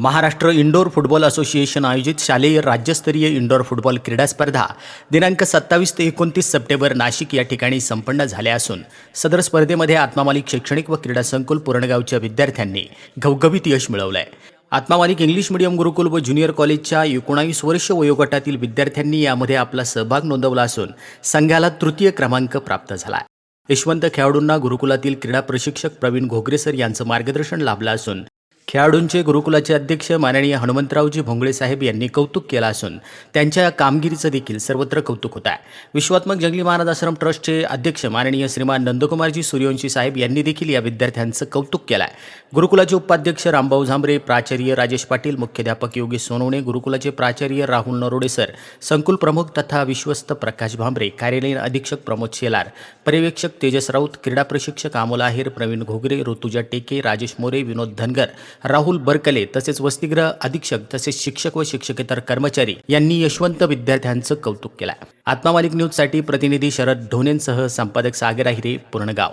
Maharashtra indoor football association आयोजित शालेय राज्यस्तरीय इंडोर फुटबॉल क्रीडा स्पर्धा दिनांक सत्तावीस ते एकोणतीस सप्टेंबर नाशिक या ठिकाणी संपन्न झाल्या असून सदर स्पर्धेमध्ये आत्मामालिक शैक्षणिक व क्रीडा संकुल पुरणगावच्या विद्यार्थ्यांनी घवघवीत यश मिळवलं आहे आत्मामालिक इंग्लिश मीडियम गुरुकुल व ज्युनियर कॉलेजच्या एकोणावीस वर्ष वयोगटातील विद्यार्थ्यांनी यामध्ये आपला सहभाग नोंदवला असून संघाला तृतीय क्रमांक प्राप्त झाला. आहे यशवंत खेळाडूंना गुरुकुलातील क्रीडा प्रशिक्षक प्रवीण घोगरेसर यांचं मार्गदर्शन लाभलं असून खेळाडूंचे गुरुकुलाचे अध्यक्ष माननीय हनुमंतरावजी भोंगळे साहेब यांनी कौतुक केलं असून त्यांच्या कामगिरीचं देखील सर्वत्र कौतुक होत आहे. विश्वात्मक जंगली महाराज आश्रम ट्रस्टचे अध्यक्ष माननीय श्रीमान नंदकुमारजी सूर्यवंशी साहेब यांनी देखील या विद्यार्थ्यांचं कौतुक केलं आहे. गुरुकुलाचे उपाध्यक्ष रामभाऊ झांबरे प्राचार्य राजेश पाटील मुख्याध्यापक योगेश सोनवणे गुरुकुलाचे प्राचार्य राहुल नरोडे सर संकुल प्रमुख तथा विश्वस्त प्रकाश भांबरे कार्यालयीन अधीक्षक प्रमोद शेलार पर्यवेक्षक तेजस राऊत क्रीडा प्रशिक्षक अमोल आहेर प्रवीण घोगरे ऋतुजा टेके राजेश मोरे विनोद धनगर राहुल बरकले तसेच वसतिगृह अधीक्षक तसेच शिक्षक व शिक्षकेतर कर्मचारी यांनी यशवंत विद्यार्थ्यांचं कौतुक केलं. आत्मामालिक न्यूजसाठी प्रतिनिधी शरद ढोणेंसह संपादक सागर आहिरे पूर्णगाव.